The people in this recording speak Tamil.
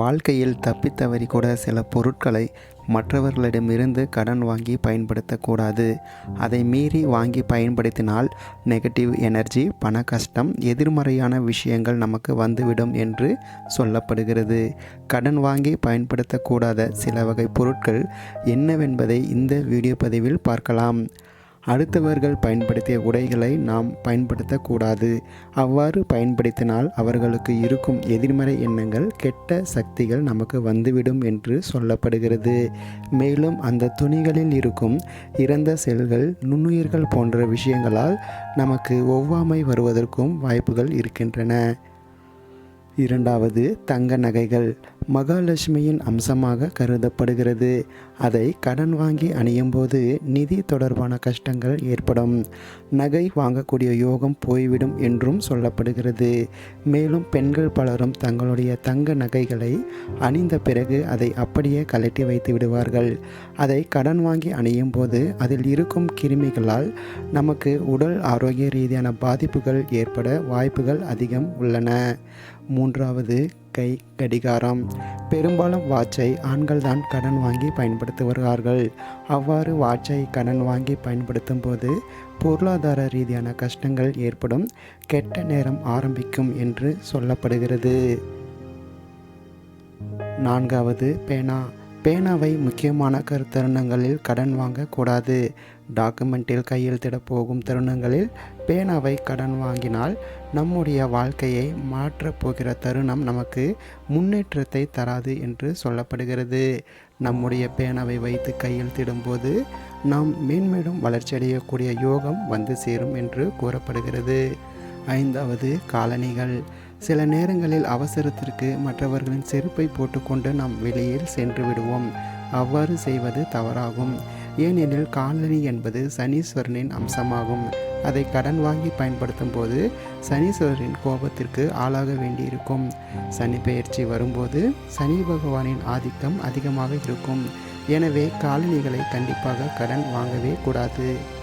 வாழ்க்கையில் தப்பித்தவறி கூட சில பொருட்களை மற்றவர்களிடமிருந்து கடன் வாங்கி பயன்படுத்தக்கூடாது. அதை மீறி வாங்கி பயன்படுத்தினால் நெகட்டிவ் எனர்ஜி பண கஷ்டம் எதிர்மறையான விஷயங்கள் நமக்கு வந்துவிடும் என்று சொல்லப்படுகிறது. கடன் வாங்கி பயன்படுத்தக்கூடாத சில வகை பொருட்கள் என்னவென்பதை இந்த வீடியோ பதிவில் பார்க்கலாம். அடுத்தவர்கள் பயன்படுத்திய உடைகளை நாம் பயன்படுத்தக்கூடாது. அவ்வாறு பயன்படுத்தினால் அவர்களுக்கு இருக்கும் எதிர்மறை எண்ணங்கள் கெட்ட சக்திகள் நமக்கு வந்துவிடும் என்று சொல்லப்படுகிறது. மேலும் அந்த துணிகளில் இருக்கும் இறந்த செல்கள் நுண்ணுயிர்கள் போன்ற விஷயங்களால் நமக்கு ஒவ்வாமை வருவதற்கும் வாய்ப்புகள் இருக்கின்றன. இரண்டாவது தங்க நகைகள். மகாலட்சுமியின் அம்சமாக கருதப்படுகிறது. அதை கடன் வாங்கி அணியும் போது நிதி தொடர்பான கஷ்டங்கள் ஏற்படும். நகை வாங்கக்கூடிய யோகம் போய்விடும் என்றும் சொல்லப்படுகிறது. மேலும் பெண்கள் பலரும் தங்களுடைய தங்க நகைகளை அணிந்த பிறகு அதை அப்படியே கழட்டி வைத்து விடுவார்கள். அதை கடன் வாங்கி அணியும் போது அதில் இருக்கும் கிருமிகளால் நமக்கு உடல் ஆரோக்கிய ரீதியான பாதிப்புகள் ஏற்பட வாய்ப்புகள் அதிகம் உள்ளன. மூன்றாவது கை கடிகாரம் பெரும்பாலும் வாட்சை ஆண்கள் தான் கடன் வாங்கி பயன்படுத்துவார்கள் அவ்வாறு வாட்சை கடன் வாங்கி பயன்படுத்தும் போது பொருளாதார ரீதியான கஷ்டங்கள் ஏற்படும். கெட்ட நேரம் ஆரம்பிக்கும் என்று சொல்லப்படுகிறது. நான்காவது பேனா. பேனாவை முக்கியமான கரு தருணங்களில் கடன் வாங்கக்கூடாது. டாக்குமெண்ட்டில் கையெழுத்திட போகும் தருணங்களில் பேனாவை கடன் வாங்கினால் நம்முடைய வாழ்க்கையை மாற்றப் போகிற தருணம் நமக்கு முன்னேற்றத்தை தராது என்று சொல்லப்படுகிறது. நம்முடைய பேனாவை வைத்து கையெழுத்திடும்போது நாம் மேன்மேலும் வளர்ச்சியடையக்கூடிய யோகம் வந்து சேரும் என்று கூறப்படுகிறது. ஐந்தாவது காலணிகள். சில நேரங்களில் அவசரத்திற்கு மற்றவர்களின் செருப்பை போட்டுக்கொண்டு நாம் வெளியில் சென்று விடுவோம். அவ்வாறு செய்வது தவறாகும். ஏனெனில் காலனி என்பது சனீஸ்வரனின் அம்சமாகும். அதை கடன் வாங்கி பயன்படுத்தும் போது சனீஸ்வரரின் கோபத்திற்கு ஆளாக வேண்டியிருக்கும். சனி பெயர்ச்சி வரும்போது சனி பகவானின் ஆதிக்கம் அதிகமாக இருக்கும். எனவே காலணிகளை கண்டிப்பாக கடன் வாங்கவே கூடாது.